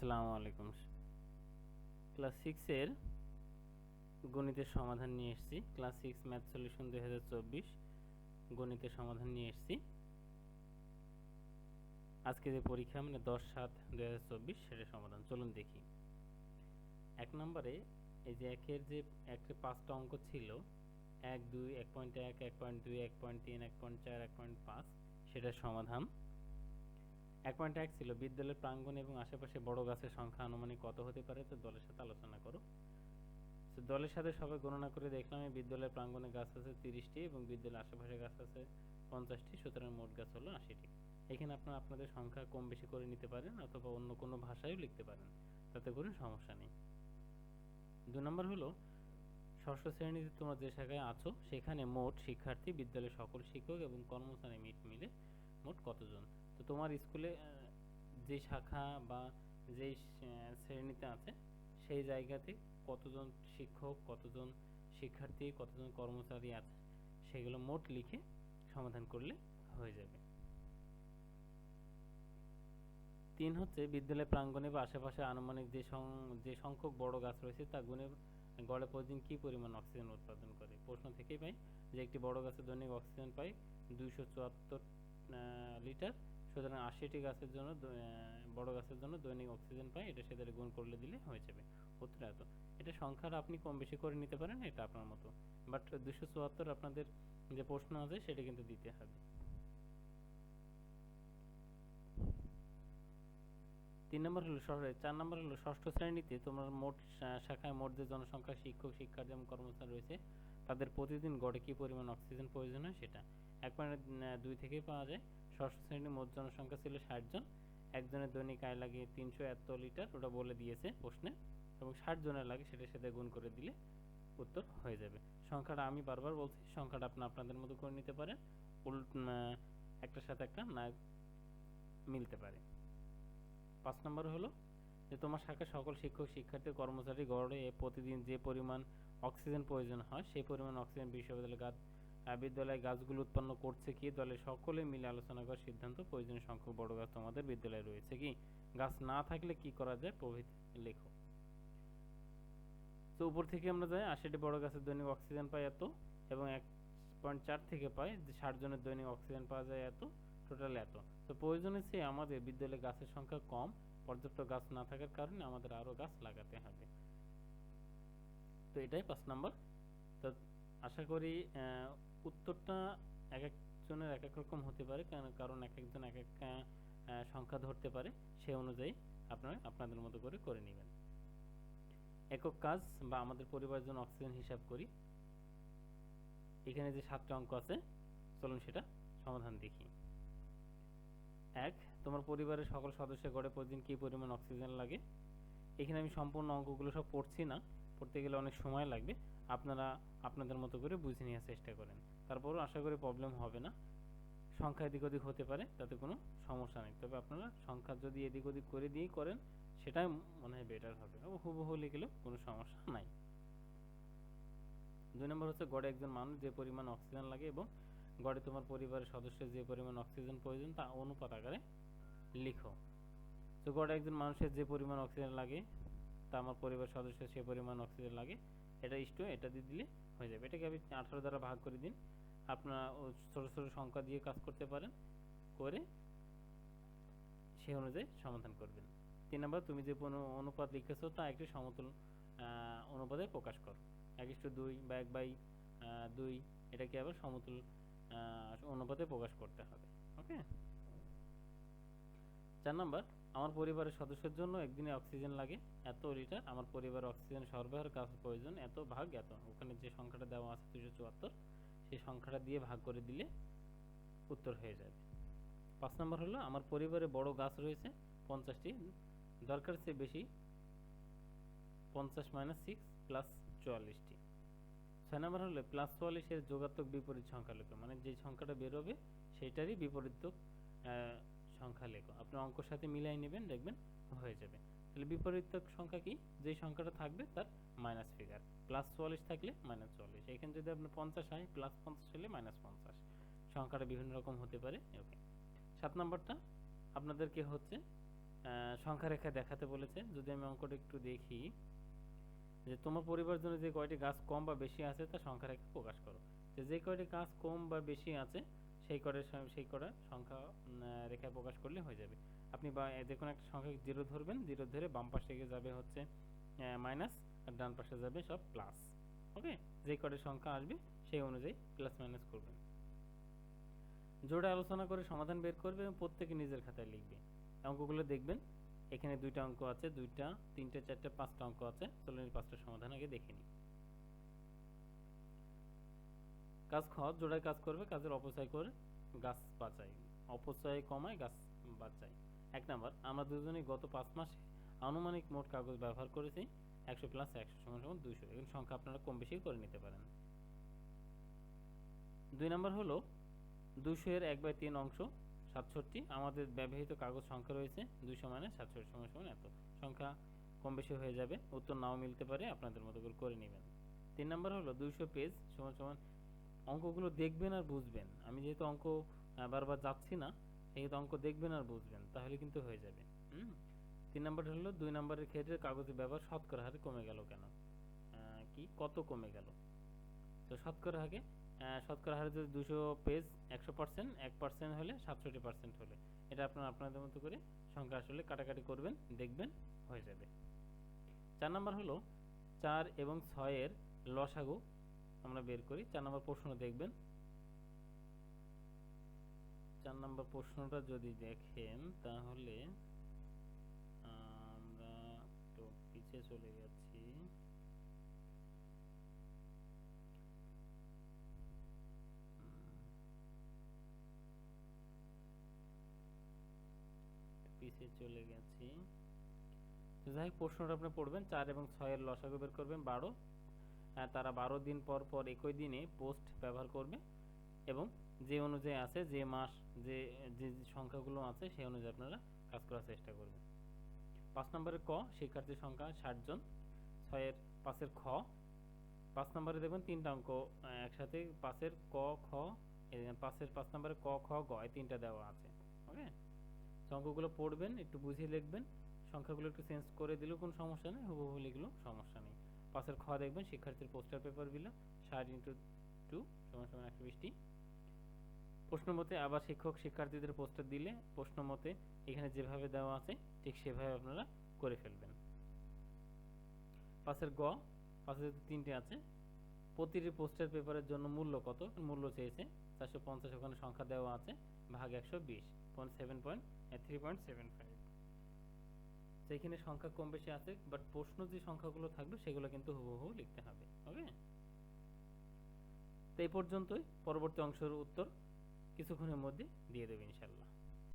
আসসালামু আলাইকুম। ক্লাস সিক্সের গণিতের সমাধান নিয়ে এসেছি। ক্লাস সিক্স ম্যাথ সলিউশন দুই হাজার চব্বিশ গণিতের সমাধান নিয়ে এসেছি। আজকে যে পরীক্ষা মানে দশ সাত দুই হাজার চব্বিশ সেটা সমাধান। চলুন দেখি। এক নম্বরে, এই যে একের যে একটা পাঁচটা অঙ্ক ছিল, এক, দুই, এক পয়েন্ট এক এক পয়েন্ট দুই, এক পয়েন্ট তিন, এক পয়েন্ট চার, এক পয়েন্ট পাঁচ, সেটার সমাধান এক পয়েন্ট এক ছিল, বিদ্যালয়ের প্রাঙ্গণ এবং আশেপাশে বড় গাছের সংখ্যা আনুমানিক কত হতে পারে, তো দলের সাথে আলোচনা করো। তো দলের সাথে সবাই গণনা করে দেখলাম, এই বিদ্যালয়ের প্রাঙ্গণে গাছ আছে তিরিশটি এবং বিদ্যালয়ের আশেপাশে গাছ আছে পঞ্চাশটি, সুতরাং মোট গাছ হলো আশিটি। এখানে আপনারা আপনাদের সংখ্যা কম বেশি করে নিতে পারেন অথবা অন্য কোনো ভাষায়ও লিখতে পারেন, তাতে করে সমস্যা নেই। দুই নম্বর হলো, ষষ্ঠ শ্রেণীতে তোমরা যে শাখায় আছো, সেখানে মোট শিক্ষার্থী, বিদ্যালয়ের সকল শিক্ষক এবং কর্মচারী মিট মিলে মোট কতজন? তো তোমার স্কুলে যে শাখা বা যেই শ্রেণীতে আছে, সেই জায়গাতে কতজন শিক্ষক, কতজন শিক্ষার্থী, কতজন কর্মচারী আছে, সেগুলো মোট লিখে সমাধান করলে হয়ে যাবে। তিন হচ্ছে বিদ্যালয় প্রাঙ্গণে বা আশেপাশে আনুমানিক যে যে সংখ্যক বড় গাছ রয়েছে, তা গুণে গড়ে প্রতিদিন কী পরিমাণ অক্সিজেন উৎপাদন করে? প্রশ্ন থেকেই পাই যে একটি বড় গাছে দৈনিক অক্সিজেন পাই দুইশো চুয়াত্তর লিটার। সুতরাং আশিটি গাছের জন্য বড় গাছের জন্য দৈনিক অক্সিজেন পাই, এটা সেদের গুণ করলে দিলে হয়ে যাবে। উত্তর এত। এটা সংখ্যার আপনি কম বেশি করে নিতে পারেন, এটা আপনার মতো। বাট দুশো চুয়াত্তর আপনাদের যে প্রশ্ন আছে, সেটা কিন্তু দিতে হবে। তিন নম্বর হলো চার নম্বর হলো ষষ্ঠ শ্রেণীতে তোমার মোট শাখায় মোট যে জনসংখ্যা, শিক্ষক, শিক্ষার্থী এবং কর্মচারী রয়েছে, তাদের প্রতিদিন গড়ে কী পরিমাণ অক্সিজেন প্রয়োজন হয় সেটা। এক পয়েন্ট দুই থেকে পাওয়া যায়। ষষ্ঠ শ্রেণির মোট জনসংখ্যা ছিল ষাট জন। একজনের দৈনিক আয় লাগে তিনশো এত লিটার, ওটা বলে দিয়েছে প্রশ্নে। এবং ষাট জনের লাগে সেটার সাথে গুণ করে দিলে উত্তর হয়ে যাবে। সংখ্যাটা আমি বারবার বলছি, সংখ্যাটা আপনি আপনাদের মতো করে নিতে পারেন। উল্ট একটার সাথে একটা না মিলতে পারে। পাঁচ নম্বর হলো যে তোমার শাখার সকল শিক্ষক, শিক্ষার্থী, কর্মচারী গড়ে প্রতিদিন যে পরিমাণ অক্সিজেন প্রয়োজন হয়, সেই পরিমাণ অক্সিজেন বিশ্ববিদ্যালয় বিদ্যালয়ে গাছগুলো উৎপন্ন করছে কি? দলে সকলে মিলে আলোচনা করার সিদ্ধান্ত, প্রয়োজনীয় সংখ্যক বড় গাছ তোমাদের বিদ্যালয়ে রয়েছে কি? গাছ না থাকলে কি করা যায়? প্রভৃতি লেখো। তো উপর থেকে আমরা যাই, আশিটি বড় গাছের দৈনিক অক্সিজেন পাই এত এবং এক পয়েন্ট চার থেকে পাই, যে ষাট জনের দৈনিক অক্সিজেন পাওয়া যায় এত টোটাল এত। তো প্রয়োজনের চেয়ে আমাদের বিদ্যালয়ে গাছের সংখ্যা কম, পর্যাপ্ত গাছ না থাকার কারণে আমাদের আরও গাছ লাগাতে হবে। তো এটাই পাঁচ নম্বর। তো আশা করি উত্তরটা এক একজনের এক এক রকম হতে পারে কারণ- এক একজন এক এক সংখ্যা ধরতে পারে সেই অনুযায়ী আপনারা আপনাদের মতো করে করে নেবেন। একক কাজ বা আমাদের পরিবারের জন্য অক্সিজেন হিসাব করি। এখানে যে সাতটা অঙ্ক আছে, চলুন সেটা সমাধান দেখি। এক, তোমার পরিবারের সকল সদস্যের গড়ে প্রতিদিন কী পরিমাণ অক্সিজেন লাগে? এখানে আমি সম্পূর্ণ অঙ্কগুলো সব পড়ছি না, পড়তে গেলে অনেক সময় লাগবে। আপনারা আপনাদের মতো করে বুঝে নেওয়ার চেষ্টা করেন। তারপরও আশা করি প্রবলেম হবে না। সংখ্যা এদিক ওদিক হতে পারে, তাতে কোনো সমস্যা নেই। তবে আপনারা সংখ্যা যদি এদিক ওদিক করে দিয়েই করেন, সেটাই মনে হয় বেটার হবে। হুবহু লিখলেও কোনো সমস্যা নাই। দুই নম্বর হচ্ছে গড়ে একজন মানুষ যে পরিমাণ অক্সিজেন লাগে এবং গড়ে তোমার পরিবারের সদস্যের যে পরিমাণ অক্সিজেন প্রয়োজন, তা অনুপাত আকারে লিখো। তো গড়ে একজন মানুষের যে পরিমাণ অক্সিজেন লাগে, তা আমার পরিবার সদস্যের সে পরিমাণ অক্সিজেন লাগে এটা ইস্টু এটা দিয়ে দিলে হয়ে যাবে। এটাকে আপনি আঠারো দ্বারা ভাগ করে দিন। আপনারা ছোটো ছোটো সংখ্যা দিয়ে কাজ করতে পারেন, করে সেই অনুযায়ী সমাধান করবেন। তিন নম্বর, তুমি যে কোনো অনুপাত লিখেছো, তা একটি সমতুল অনুপাতে প্রকাশ করো। এক ইস্টু দুই বা এক বাই দুই, এটাকে আবার সমতুল অনুপাতে প্রকাশ করতে হবে। ওকে চার নম্বর আমার পরিবারের সদস্যের জন্য একদিনে অক্সিজেন লাগে, এত লিটার। আমার পরিবারের অক্সিজেন সরবরাহের কাজ প্রয়োজন, এত ভাগ, এত। ওখানে যে সংখ্যাটা দেওয়া আছে দুশো চুয়াত্তর, সেই সংখ্যাটা দিয়ে ভাগ করে দিলে উত্তর হয়ে যাবে। পাঁচ নম্বর হলো, আমার পরিবারে বড় গাছ রয়েছে, পঞ্চাশটি। দরকার চেয়ে বেশি, পঞ্চাশ মাইনাস সিক্স প্লাস চুয়াল্লিশটি। ছয় নম্বর হলো, প্লাস চুয়াল্লিশের যোগাত্মক বিপরীত সংখ্যা লেখো মানে যে সংখ্যাটা বেরোবে, সেইটারই বিপরীত সংখ্যা লেখো। আপনি অঙ্কর সাথে মিলাই নেবেন, দেখবেন হয়ে যাবে। তাহলে বিপরীত সংখ্যা কি? যে সংখ্যাটা থাকবে তার মাইনাস ফিগার প্লাস চুয়াল্লিশ থাকলে মাইনাস চুয়াল্লিশ। এখানে যদি আপনার পঞ্চাশ হয় প্লাস পঞ্চাশ হলে মাইনাস পঞ্চাশ। সংখ্যাটা বিভিন্ন রকম হতে পারে। ওকে সাত নম্বরটা আপনাদেরকে হচ্ছে সংখ্যা রেখা দেখাতে বলেছে। যদি আমি অঙ্কটা একটু দেখি, যে তোমার পরিবার জন্য যে কয়টি গাছ কম বা বেশি আছে তা সংখ্যা রেখা প্রকাশ করো। যে যে কয়টি গাছ কম বা বেশি আছে সেই কটার সং- সেই কটার সংখ্যা রেখায় প্রকাশ করলে হয়ে যাবে। আপনি বা একটা সংখ্যা জিরো ধরবেন, জিরো ধরে বাম পাশে যাবে হচ্ছে মাইনাস আর ডান পাশে যাবে সব প্লাস ওকে যে কটার সংখ্যা আসবে, সেই অনুযায়ী প্লাস মাইনাস করবেন। জোড়া আলোচনা করে সমাধান বের করবে এবং প্রত্যেকে নিজের খাতায় লিখবে। অঙ্কগুলো দেখবেন, এখানে দুইটা অঙ্ক আছে, দুইটা, তিনটে, চারটে, পাঁচটা অঙ্ক আছে। চলুন পাঁচটা সমাধান আগে দেখে নিই। কাজ খ জোড়ায় কাজ করবে, কাজের অপচয় করে গাছ বাঁচাই অপচয় কমায়, গাছ বাঁচাই এক নাম্বার, আমরা দুজনেই গত পাঁচ মাসে আনুমানিক মোট কাগজ ব্যবহার করেছি একশো প্লাস একশো সমান সমান দুইশো। এখানে সংখ্যা আপনারা কম বেশি করে নিতে পারেন। দুই নাম্বার হলো দুশো এর এক বাই তিন অংশ, সাতষট্টি। আমাদের ব্যবহৃত কাগজ সংখ্যা রয়েছে দুশো মানে সাতষট্টি সমান সমান এত। সংখ্যা কম বেশি হয়ে যাবে, উত্তর নাও মিলতে পারে, আপনাদের মতো করে করে নেবেন। তিন নাম্বার হলো, দুইশো পেজ সমান সমান অঙ্কগুলো দেখবেন আর বুঝবেন। আমি যেহেতু অঙ্ক বারবার যাচ্ছি না, সেহেতু অঙ্ক দেখবেন আর বুঝবেন, তাহলে কিন্তু হয়ে যাবে। তিন নাম্বার হলো, দুই নাম্বারের ক্ষেত্রে কাগজের ব্যবহার শতকরা হারে কমে গেল কেন? কি? কত কমে গেল? তো শতকরা হারে শতকরা হারে যদি দুশো পেজ, একশো পার্সেন্ট, এক পার্সেন্ট হলে সাতষট্টি পার্সেন্ট হলে। এটা আপনারা আপনাদের মতো করে সংখ্যা আসলে কাটাকাটি করবেন, দেখবেন, হয়ে যাবে। চার নাম্বার হলো, চার এবং ছয়ের লসাগু আমরা বের করি। চার নম্বর প্রশ্ন দেখবেন। চার নম্বর প্রশ্নটা যদি দেখেন তাহলে আমরা একটু পিছিয়ে চলে উম, পিছিয়ে চলে গেছি। যাই হোক প্রশ্নটা আপনি পড়বেন। চার এবং ছয়ের লসাগু বের করবেন বারো। তারা বারো দিন পর পর একই দিনে পোস্ট ব্যবহার করবে এবং যে অনুযায়ী আছে, যে মাস, যে যে সংখ্যাগুলো আছে, সেই অনুযায়ী আপনারা কাজ করার চেষ্টা করবেন। পাঁচ নম্বরে ক, শিক্ষার্থীর সংখ্যা ষাট জন। ছয়ের, পাঁচের খ। পাঁচ নম্বরে দেখবেন তিনটা অঙ্ক একসাথে পাঁচের ক, খ পাঁচের পাঁচ নম্বরে ক, খ, গ, এই তিনটা দেওয়া আছে, ওকে? অঙ্কগুলো পড়বেন, একটু বুঝিয়ে লিখবেন। সংখ্যাগুলো একটু চেঞ্জ করে দিলেও কোনো সমস্যা নেই, হুবহু লিখলেও সমস্যা নেই। পাশের খ দেখবেন, শিক্ষার্থীর পোস্টার পেপার বিলা ষাট ইন্টু টু সমান সমান একশো বিশটি প্রশ্ন মতে আবার শিক্ষক শিক্ষার্থীদের পোস্টার দিলে প্রশ্ন মতে এখানে যেভাবে দেওয়া আছে, ঠিক সেভাবে আপনারা করে ফেলবেন। পাশের গ, পাশে তিনটে আছে, প্রতিটি পোস্টার পেপারের জন্য মূল্য কত? মূল্য চেয়েছে চারশো পঞ্চাশ, ওখানে সংখ্যা দেওয়া আছে, ভাগ একশো বিশ point seven point three point seven five সেইখানে সংখ্যা কম বেশি আছে বাট প্রশ্ন যে সংখ্যাগুলো থাকবে, সেগুলো কিন্তু হুবহু লিখতে হবে ওকে তো এই পর্যন্তই, পরবর্তী অংশের উত্তর কিছুক্ষণের মধ্যে দিয়ে দেবে ইনশাল্লাহ